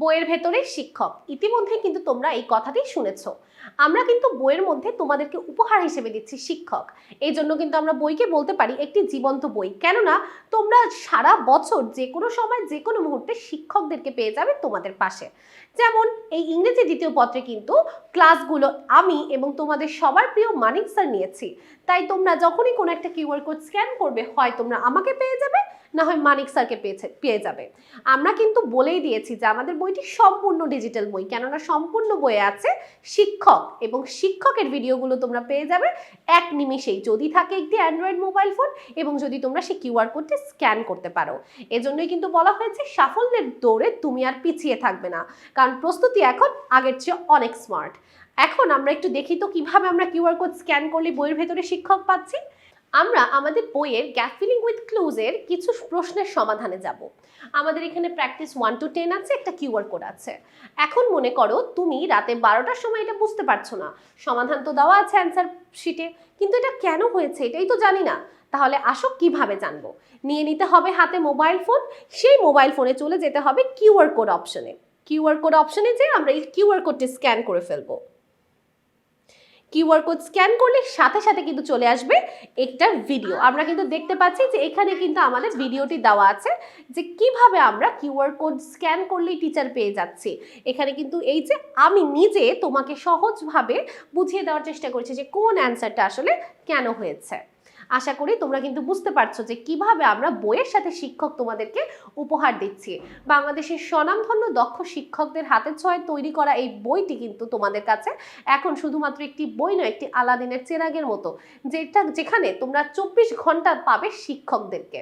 বইয়ের ভেতরে শিক্ষক। ইতিমধ্যে কিন্তু তোমরা এই কথাটি শুনেছো। আমরা কিন্তু বইয়ের মধ্যে তোমাদেরকে উপহার হিসেবে দিচ্ছি শিক্ষক। এই জন্য কিন্তু আমরা বইকে বলতে পারি একটি জীবন্ত বই। কেননা, তোমরা সারা বছর যে কোনো সময় যে কোনো মুহূর্তে শিক্ষকদেরকে পেয়ে যাবে তোমাদের পাশে। যেমন, এই ইংরেজি দ্বিতীয় পত্রে কিন্তু ক্লাসগুলো আমি এবং তোমাদের সবার প্রিয় মানিক স্যার নিয়েছি। তাই তোমরা যখনই কোনো একটা কিউআর কোড স্ক্যান করবে, হয় তোমরা আমাকে পেয়ে যাবে, না হয় মানিক স্যারকে পেয়েছে, পেয়ে যাবে। আমরা কিন্তু বলেই দিয়েছি যে আমাদের বইটি সম্পূর্ণ ডিজিটাল বই। কেননা সম্পূর্ণ বইয়ে আছে শিক্ষক এবং শিক্ষকের ভিডিওগুলো তোমরা পেয়ে যাবে এক নিমিষেই। যদি থাকে একটি অ্যান্ড্রয়েড মোবাইল ফোন এবং যদি তোমরা সেই কিউআর কোডটি স্ক্যান করতে পারো। এজন্যই কিন্তু বলা হয়েছে সাফল্যের দৌড়ে তুমি আর পিছিয়ে থাকবে না। কারণ প্রস্তুতি এখন আগের চেয়ে অনেক স্মার্ট এখন আমরা একটু দেখি তো কীভাবে আমরা কিউআর কোড স্ক্যান করলে বইয়ের ভেতরে শিক্ষক পাচ্ছি। আমরা আমাদের বইয়ের গ্যাপ ফিলিং উইথ ক্লুজের কিছু প্রশ্নের সমাধানে যাব। আমাদের এখানে প্র্যাকটিস ওয়ান টু টেন আছে, একটা কিউআর কোড আছে। এখন মনে করো তুমি রাতে বারোটার সময় এটা বুঝতে পারছ না। সমাধান তো দেওয়া আছে অ্যান্সার শিটে কিন্তু এটা কেন হয়েছে এটাই তো জানি না। তাহলে আসো কীভাবে জানব? নিয়ে নিতে হবে হাতে মোবাইল ফোন সেই মোবাইল ফোনে চলে যেতে হবে কিউআর কোড অপশনে কিউআর কোড অপশনে যে আমরা এই কিউআর কোডটি স্ক্যান করে ফেলব। কিউআর কোড স্ক্যান করলে সাথে সাথে কিন্তু চলে আসবে একটা ভিডিও। আমরা কিন্তু দেখতে পাচ্ছি যে এখানে কিন্তু আমাদের ভিডিওটি দেওয়া আছে যে কীভাবে আমরা কিউআর কোড স্ক্যান করলেই টিচার পেয়ে যাচ্ছি। এখানে কিন্তু এই যে আমি নিজে তোমাকে সহজভাবে বুঝিয়ে দেওয়ার চেষ্টা করছি যে কোন অ্যান্সারটা আসলে কেন হয়েছে। আশা করি তোমরা কিন্তু বুঝতে পারছ যে কীভাবে আমরা বইয়ের সাথে শিক্ষক তোমাদেরকে উপহার দিচ্ছি। বাংলাদেশের স্বনামধন্য দক্ষ শিক্ষকদের হাতে ছয় তৈরি করা এই বইটি কিন্তু তোমাদের কাছে এখন শুধুমাত্র একটি বই নয়, একটি আলাদিনের চেরাগের মতো, যেটা যেখানে তোমরা চব্বিশ ঘণ্টা পাবে শিক্ষকদেরকে।